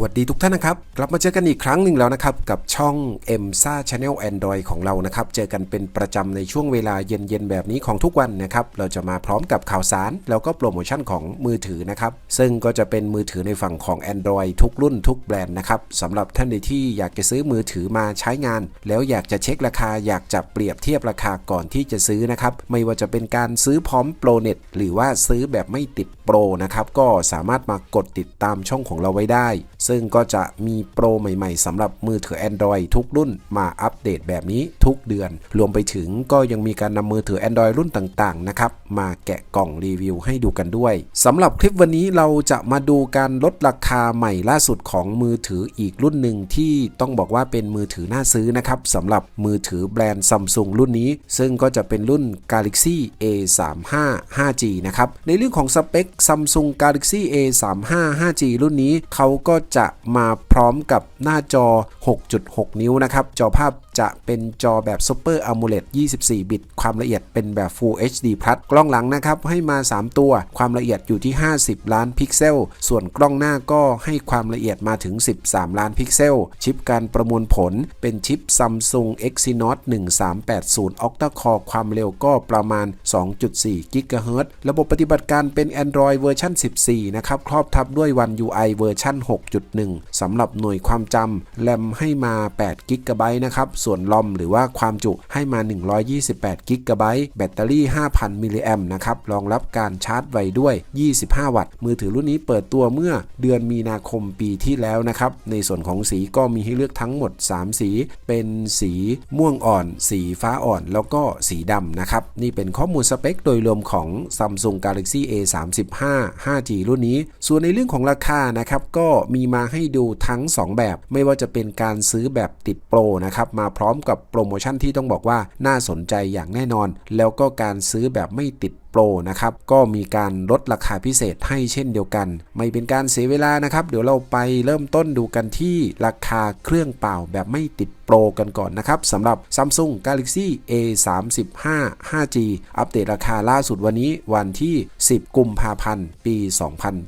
วัสดีทุกท่านนะครับ กลับมาเจอกันอีกครั้งหนึ่งแล้วนะครับ กับช่อง m s a Channel Android ของเรานะครับ เจอกันเป็นประจำในช่วงเวลาเย็นๆ แบบนี้ของทุกวันนะครับ เราจะมาพร้อมกับข่าวสาร แล้วก็โปรโมชั่นของมือถือนะครับ ซึ่งก็จะเป็นมือถือในฝั่งของ Android ทุกรุ่นทุกแบรนด์นะครับสำหรับท่านใดที่อยากจะซื้อมือถือมาใช้งาน แล้วอยากจะเช็คราคาอยากจะเปรียบเทียบราคาก่อนที่จะซื้อนะครับไม่ว่าจะเป็นการซื้อพร้อมโปรเน็ตหรือว่าซื้อแบบไม่ติดโปรนะครับก็สามารถมากดติดตามช่องของเราไว้ได้ซึ่งก็จะมีโปรใหม่ๆสำหรับมือถือ Android ทุกรุ่นมาอัปเดตแบบนี้ทุกเดือน รวมไปถึงก็ยังมีการนำมือถือ Android รุ่นต่างๆนะครับมาแกะกล่องรีวิวให้ดูกันด้วยสำหรับคลิปวันนี้เราจะมาดูการลดราคาใหม่ล่าสุดของมือถืออีกรุ่นหนึ่งที่ต้องบอกว่าเป็นมือถือน่าซื้อนะครับสำหรับมือถือแบรนด์ซัมซุงรุ่นนี้ ซึ่งก็จะเป็นรุ่น Galaxy A35 5G นะครับในเรื่องของสเปค Samsung Galaxy A35 5G รุ่นนี้เขาก็จะมาพร้อมกับหน้าจอ 6.6 นิ้วนะครับ จอภาพจะเป็นจอแบบ Super AMOLED 24 บิต ความละเอียดเป็นแบบ Full HD Plus กล้องหลังนะครับ ให้มา 3 ตัว ความละเอียดอยู่ที่ 50 ล้านพิกเซล ส่วนกล้องหน้าก็ให้ความละเอียดมาถึง 13 ล้านพิกเซล ชิปการประมวลผลเป็นชิป Samsung Exynos 1380 Octa Core ความเร็วก็ประมาณ 2.4 GHz ระบบปฏิบัติการเป็น Android เวอร์ชัน14 นะครับ ครอบทับด้วย One UI เวอร์ชัน6.1สำหรับหน่วยความจำแรมให้มา8 g b นะครับ ส่วนลอมหรือว่าความจุให้มา 128 g b แบตเตอรี่ 5,000 มิลลิแอมนะครับ รองรับการชาร์จไวด้วย 25 วัตต์ มือถือรุ่นนี้เปิดตัวเมื่อเดือนมีนาคมปีที่แล้วนะครับ ในส่วนของสีก็มีให้เลือกทั้งหมด 3 สี เป็นสีม่วงอ่อน สีฟ้าอ่อน แล้วก็สีดำนะครับ นี่เป็นข้อมูลสเปคโดยรวมของ Samsung Galaxy A35 5G รุ่นนี้ ส่วนในเรื่องของราคานะครับ ก็มีมาให้ดูทั้ง 2 แบบ ไม่ว่าจะเป็นการซื้อแบบติดโปรนะครับมาพร้อมกับโปรโมชั่นที่ต้องบอกว่าน่าสนใจอย่างแน่นอน แล้วก็การซื้อแบบไม่ติด โปรนะครับก็มีการลดราคาพิเศษให้เช่นเดียวกัน ไม่เป็นการเสียเวลานะครับ เดี๋ยวเราไปเริ่มต้นดูกันที่ราคาเครื่องเปล่าแบบไม่ติดโปรกันก่อนนะครับสำหรับ Samsung Galaxy A35 5G อัปเดตราคาล่าสุดวันนี้วันที่ 10 กุมภาพันธ์ ปี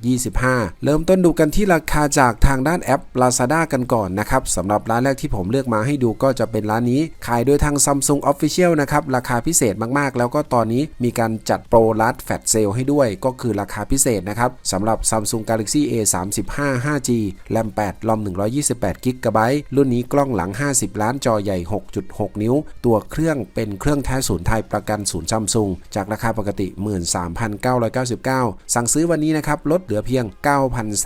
2025 เริ่มต้นดูกันที่ราคาจากทางด้านแอป Lazada กันก่อนนะครับสำหรับร้านแรกที่ผมเลือกมาให้ดูก็จะเป็นร้านนี้ ขายโดยทาง Samsung Official นะครับ ราคาพิเศษมากๆ แล้วก็ตอนนี้มีการจัดโปรลัดแฟตเซลให้ด้วย ก็คือราคาพิเศษนะครับสำหรับ Samsung Galaxy A35 5G แรม8ลอม128 g b รุ่นนี้กล้องหลัง 50 ล้านจอใหญ่ 6.6 นิ้ว ตัวเครื่องเป็นเครื่องแท้ศูนย์ไทยประกันศูนย์ซัมซุงจากราคาปกติ 13,999 สั่งซื้อวันนี้นะครับ ลดเหลือเพียง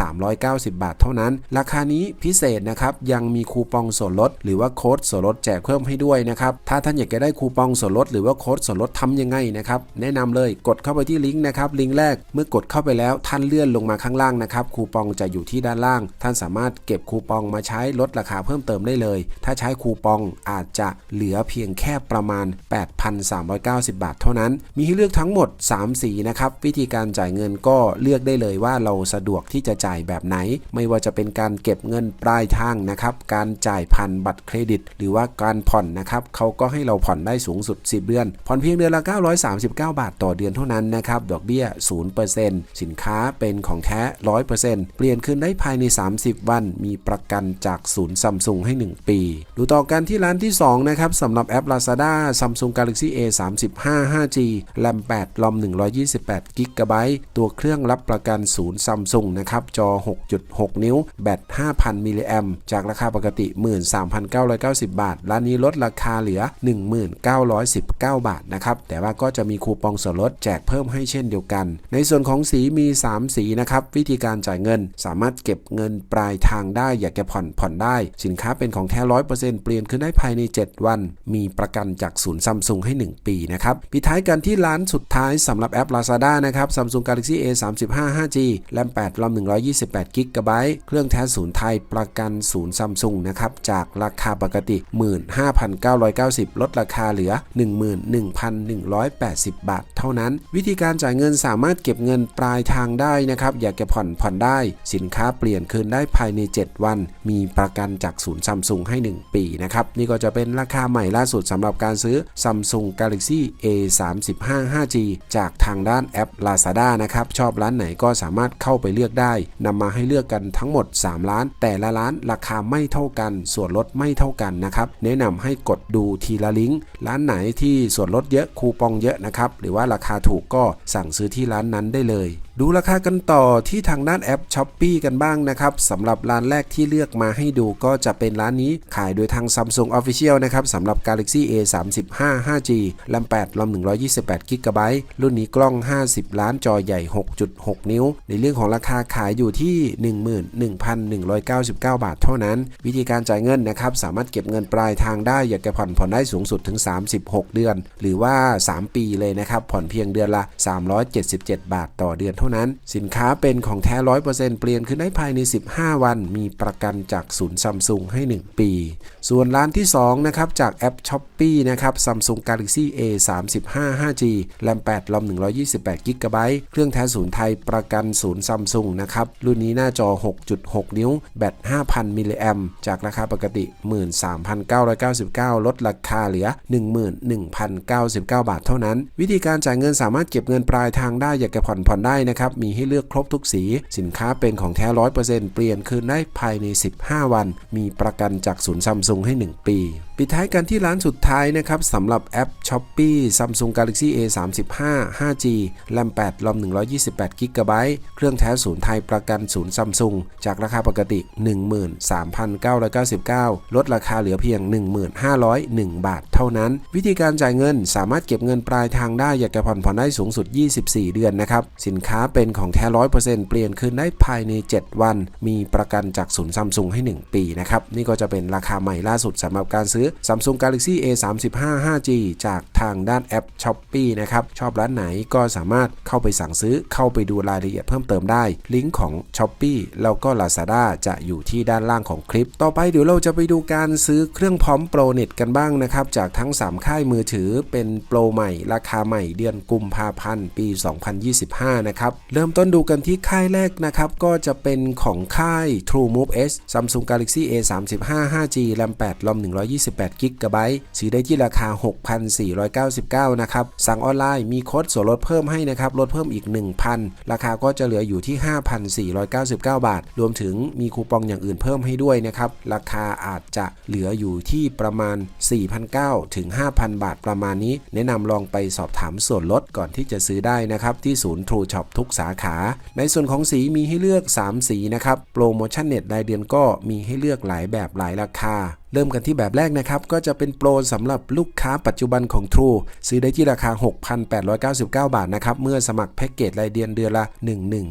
9,390 บาทเท่านั้น ราคานี้พิเศษนะครับ ยังมีคูปองส่วนลด หรือว่าโค้ดส่วนลดแจกเพิ่มให้ด้วยนะครับ ถ้าท่านอยากจะได้คูปองส่วนลด หรือว่าโค้ดส่วนลดทำยังไงนะครับ แนะนำเลยกดเข้าไปที่ลิงก์นะครับลิงก์แรกเมื่อกดเข้าไปแล้วท่านเลื่อนลงมาข้างล่างนะครับคูปองจะอยู่ที่ด้านล่าง ท่านสามารถเก็บคูปองมาใช้ลดราคาเพิ่มเติมได้เลย ถ้าใช้คูปองอาจจะเหลือเพียงแค่ประมาณ 8,390 บาทเท่านั้น มีให้เลือกทั้งหมด 3 สีนะครับวิธีการจ่ายเงินก็เลือกได้เลยว่าเราสะดวกที่จะจ่ายแบบไหน ไม่ว่าจะเป็นการเก็บเงินปลายทางนะครับการจ่ายผ่านบัตรเครดิต หรือว่าการผ่อนนะครับเขาก็ให้เราผ่อนได้สูงสุด 10 เดือนผ่อนเพียงเดือนละ 939 บาทต่อเดือนเท่านั้นนะครับ ดอกเบี้ย 0%สินค้าเป็นของแท้ 100%เปลี่ยนคืนได้ภายใน 30 วัน มีประกันจากศูนย์ซัมซุงให้ 1 ปี ดูต่อกันที่ร้านที่ 2 นะครับสำหรับแอป Lazada Samsung Galaxy A35 5G แรม8ลอม128 g b ตัวเครื่องรับประกันศูนย์ซัมซุงนะครับ จอ 6.6 นิ้ว แบต 5,000 มิลลิแอมจากราคาปกติ 13,990 บาท ร้านนี้ลดราคาเหลือ 1919 บาทนะครับ แต่ว่าก็จะมีคูปองส่วนลดแจกเพิ่มให้เช่นเดียวกัน ในส่วนของสีมี 3 สีนะครับ วิธีการจ่ายเงิน สามารถเก็บเงินปลายทางได้อยากจะผ่อนผ่อนได้ สินค้าเป็นของแท้100%เปอร์เซ็นต์เปลี่ยนขึ้นได้ภายใน 7 วัน มีประกันจากศูนย์ซัมซุงให้ 1 ปีนะครับปิดท้ายกันที่ร้านสุดท้ายสำหรับแอป Lazada นะครับ Samsung Galaxy A35 5G แรม8ลอม128 g b เครื่องแท้ศูนย์ไทยประกันศูนย์ซัมซุงนะครับจากราคาปกติ 15,990 ลดราคาเหลือ 11,180 บาทเท่านั้นนั้น วิธีการจ่ายเงินสามารถเก็บเงินปลายทางได้นะครับ อยากจะผ่อนผ่อนได้ สินค้าเปลี่ยนคืนได้ภายใน 7 วัน มีประกันจากศูนย์ซัมซุงให้ 1 ปีนะครับ นี่ก็จะเป็นราคาใหม่ล่าสุดสำหรับการซื้อ Samsung Galaxy A 3 5 5G จากทางด้านแอป Lazada นะครับ ชอบร้านไหนก็สามารถเข้าไปเลือกได้นำมาให้เลือกกันทั้งหมด 3 ร้าน แต่ละร้านราคาไม่เท่ากัน ส่วนลดไม่เท่ากันนะครับแนะนำให้กดดูทีละลิงก์ร้านไหนที่ส่วนลดเยอะคูปองเยอะนะครับหรือว่าราคาถูกก็สั่งซื้อที่ร้านนั้นได้เลย ดูราคากันต่อที่ทางด้านแอป s h อ p e e กันบ้างนะครับสำหรับร้านแรกที่เลือกมาให้ดูก็จะเป็นร้านนี้ขายโดยทาง Samsung Official นะครับสำหรับ Galaxy A 3 5 5G แรม8รอม128 g b รุ่นนี้กล้อง 50 ล้านจอใหญ่ 6.6 นิ้ว ในเรื่องของราคาขายอยู่ที่ 11,199 บาทเท่านั้น วิธีการจ่ายเงินนะครับสามารถเก็บเงินปลายทางได้อยากจะผ่อนผ่อนได้สูงสุดถึง 36 เดือน หรือว่า 3 ปีเลยนะครับผ่อนเพียงเดือนละ 377 บาทต่อเดือนเท่านั้น สินค้าเป็นของแท้ 100%เปลี่ยนขึ้นได้ภายใน 15 วัน มีประกันจากศูนย์ซัมซุงให้ 1 ปี ส่วนร้านที่ 2 นะครับ จากแอป s h อ p e e นะครับ Samsung Galaxy A 3 5 5G แรม8รอม128 g b เครื่องแท้ศูนย์ไทยประกันศูนย์ซัมซุงนะครับ รุ่นนี้หน้าจอ 6.6 นิ้ว แบต 5,000 มิลลิแอมจากราคาปกติ 13,999 ลดราคาเหลือ 11,099 บาทเท่านั้น วิธีการจ่ายเงินสามารถเก็บเงินปลายทางได้อยากจะผ่อนผ่อนได้นะครับมีให้เลือกครบทุกสี สินค้าเป็นของแท้100%เปลี่ยนคืนได้ภายใน 15 วัน มีประกันจากศูนย์ซัมซุงให้ 1 ปีปิดท้ายกันที่ร้านสุดท้ายนะครับสำหรับแอป s h อ p e e Samsung Galaxy A 3 5 5G แรม8รอม128 g b เครื่องแท้ศูนย์ไทยประกันศูนย์ซัมซุงจากราคาปกติ 13,999 ลดราคาเหลือเพียง 1501 บาทเท่านั้น วิธีการจ่ายเงินสามารถเก็บเงินปลายทางได้อยากจะผ่อนผ่อนได้สูงสุด 24 เดือนนะครับ สินค้าเป็นของแท้100%เปอร์เซ็นต์เปลี่ยนคืนได้ภายใน 7 วัน มีประกันจากศูนย์ซัมซุงให้ 1 ปีนะครับ นี่ก็จะเป็นราคาใหม่ล่าสุดสำหรับการซื้อ Samsung Galaxy A 3 5 5G จากทางด้านแอป s h อ p e e นะครับ ชอบร้านไหนก็สามารถเข้าไปสั่งซื้อเข้าไปดูรายละเอียดเพิ่มเติมได้ ลิงก์ของ s h อ p e e แล้วก็ Lazada จะอยู่ที่ด้านล่างของคลิป ต่อไปเดี๋ยวเราจะไปดูการซื้อเครื่องพร้อมโปรเน็ตกันบ้างนะครับ จากทั้ง 3 ค่ายมือถือเป็นโปรใหม่ ราคาใหม่เดือนกุมภาพันธ์ปี 2025 นะครับเริ่มต้นดูกันที่ค่ายแรกนะครับ ก็จะเป็นของค่าย True Move S Samsung Galaxy A 3 5 5G แรม8รอม128 g b ซื้อได้ที่ราคา 6,499 นะครับ สั่งออนไลน์มีโค้ดส่วนลดเพิ่มให้นะครับ ลดเพิ่มอีก 1,000 ราคาก็จะเหลืออยู่ที่ 5,499 บาท รวมถึงมีคูปองอย่างอื่นเพิ่มให้ด้วยนะครับ ราคาอาจจะเหลืออยู่ที่ประมาณ 4,900 ถึง 5,000 บาทประมาณนี้ แนะนำลองไปสอบถามส่วนลดก่อนที่จะซื้อได้นะครับ ที่ศูนย์ True Shop ทุกสาขา ในส่วนของสีมีให้เลือก 3 สีนะครับ โปรโมชั่นเน็ตรายเดือนก็มีให้เลือกหลายแบบหลายราคา เริ่มกันที่แบบแรกนะครับ ก็จะเป็นโปรสำหรับลูกค้าปัจจุบันของ True ซื้อได้ที่ราคา 6,899 บาทนะครับ เมื่อสมัครแพ็กเกจรายเดือนเดือนละ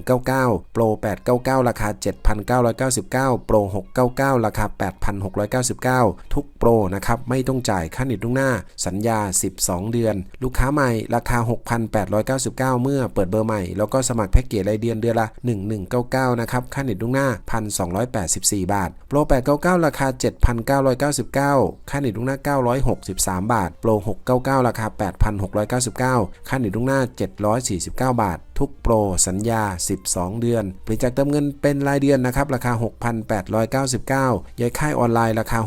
1199 โปร 899 ราคา 7,999 โปร 699 ราคา 8,699 ทุกโปรนะครับ ไม่ต้องจ่ายค่าเน็ตล่วงหน้า สัญญา 12 เดือน ลูกค้าใหม่ราคา 6,899 เมื่อเปิดเบอร์ใหม่ แล้วก็สมัครแพ็กเกจรายเดือนเดือนละ 1199 นะครับ ค่าเน็ตล่วงหน้า 1,284 บาท โปร 899 ราคา999 ค่าเน็ตล่วงหน้า 963 บาท โปร 699 ราคา 8,699 ค่าเน็ตล่วงหน้า 749 บาท ทุกโปร สัญญา 12 เดือนบริจาคเติมเงินเป็นรายเดือนนะครับ ราคา 6,899 ย้ายค่ายออนไลน์ราคา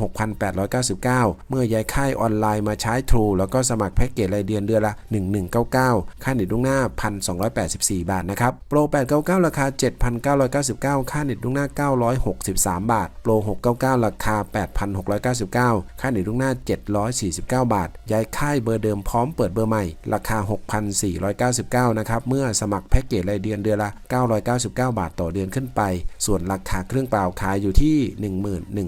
6,899 เมื่อย้ายค่ายออนไลน์มาใช้ True แล้วก็สมัครแพ็กเกจรายเดือนเดือนละ 1199 ค่าเน็ตล่วงหน้า 1,284 บาทนะครับ โปร 899 ราคา 7,999 ค่าเน็ตล่วงหน้า 963 บาท โปร 699 ราคา699 ค่าเน็ตล่วงหน้า 749 บาท ย้ายค่ายเบอร์เดิมพร้อมเปิดเบอร์ใหม่ ราคา 6,499 นะครับ เมื่อสมัครแพ็กเกจรายเดือนเดือนละ 999 บาทต่อเดือนขึ้นไป ส่วนราคาเครื่องเปล่าขายอยู่ที่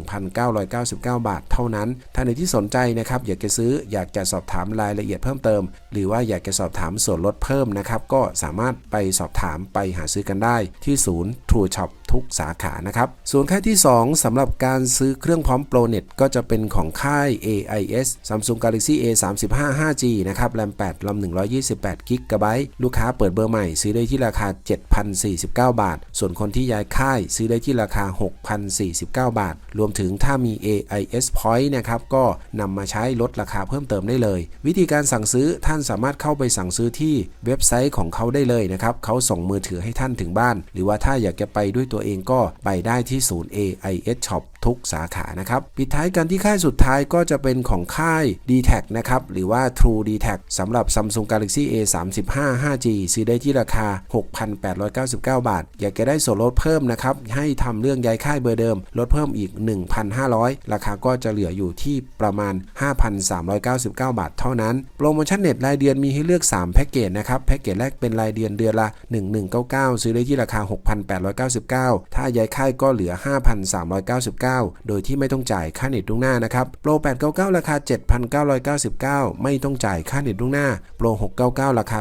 11,999 บาท เท่านั้นท่านใดที่สนใจนะครับ อยากจะซื้อ อยากจะสอบถามรายละเอียดเพิ่มเติม หรือว่าอยากจะสอบถามส่วนลดเพิ่มนะครับ ก็สามารถไปสอบถามไปหาซื้อกันได้ที่ศูนย์ True Shop ทุกสาขานะครับ ส่วนค่ายที่ 2สำหรับการซื้อเครื่องพร้อมโปรเน็ตก็จะเป็นของค่าย AIS Samsung Galaxy A 3 5 5G นะครับ แรม 8 ลำ 128 กิกะไบต์ ลูกค้าเปิดเบอร์ใหม่ ซื้อได้ที่ราคา 7,049 บาท ส่วนคนที่ย้ายค่ายซื้อได้ที่ราคา 6,049 บาท รวมถึงถ้ามี AIS Point นะครับ ก็นำมาใช้ลดราคาเพิ่มเติมได้เลย วิธีการสั่งซื้อท่านสามารถเข้าไปสั่งซื้อที่เว็บไซต์ของเขาได้เลยนะครับ เขาส่งมือถือให้ท่านถึงบ้าน หรือว่าถ้าอยากจะไปด้วยตัวเองก็ไปได้ที่ศูนย์ AIS Shop ทุกสาขานะครับปิดท้ายกันที่ค่ายสุดท้ายก็จะเป็นของค่าย d t แทนะครับหรือว่า True d t แทสำหรับ Samsung Galaxy A 3 5 5G ซื้อได้ที่ราคา 6,899 บาท อยากจะได้ส่วนลดเพิ่มนะครับ ให้ทำเรื่องย้ายค่ายเบอร์เดิม ลดเพิ่มอีก 1,500 ราคาก็จะเหลืออยู่ที่ประมาณ 5,399 บาทเท่านั้น โปรโมชั่นเน็ตรายเดือนมีให้เลือก 3 แพ็กเกจนะครับ แพ็กเกจแรกเป็นรายเดือนเดือนละ 1199 ซื้อได้ที่ราคา 6,899 ถ้าย้ายค่ายก็เหลือ 5,399โดยที่ไม่ต้องจ่ายค่าเน็ตล่วงหน้านะครับ โปร 899 ราคา 7,999 ไม่ต้องจ่ายค่าเน็ตล่วงหน้า โปร 699 ราคา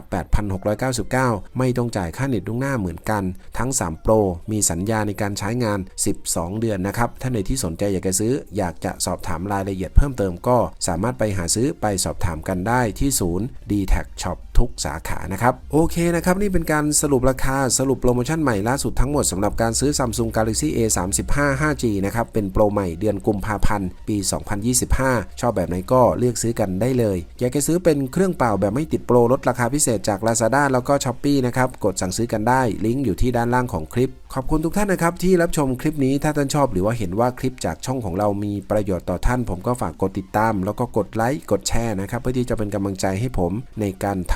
8,699 ไม่ต้องจ่ายค่าเน็ตล่วงหน้าเหมือนกัน ทั้ง 3 โปร มีสัญญาในการใช้งาน 12 เดือนนะครับ ท่านใดที่สนใจอยากจะซื้อ อยากจะสอบถามรายละเอียดเพิ่มเติมก็สามารถไปหาซื้อไปสอบถามกันได้ที่ศูนย์ d t แท Shop ทุกสาขานะครับ โอเคนะครับ นี่เป็นการสรุปราคาสรุปโปรโมชั่นใหม่ล่าสุดทั้งหมดสำหรับการซื้อ Samsung Galaxy A 3 5 5G นะครับ เป็นโปรใหม่เดือนกุมภาพันธ์ ปี 2025 ชอบแบบไหนก็เลือกซื้อกันได้เลย อยากจะซื้อเป็นเครื่องเปล่าแบบไม่ติดโปรลดราคาพิเศษจาก Lazada แล้วก็ Shopee นะครับ กดสั่งซื้อกันได้ ลิงก์อยู่ที่ด้านล่างของคลิป ขอบคุณทุกท่านนะครับที่รับชมคลิปนี้ ถ้าท่านชอบหรือว่าเห็นว่าคลิปจากช่องของเรามีประโยชน์ต่อท่าน ผมก็ฝากกดติดตาม แล้วก็กดไลค์ กดแชร์นะครับ เพื่อที่จะเป็นกำลังใจให้ผมในการท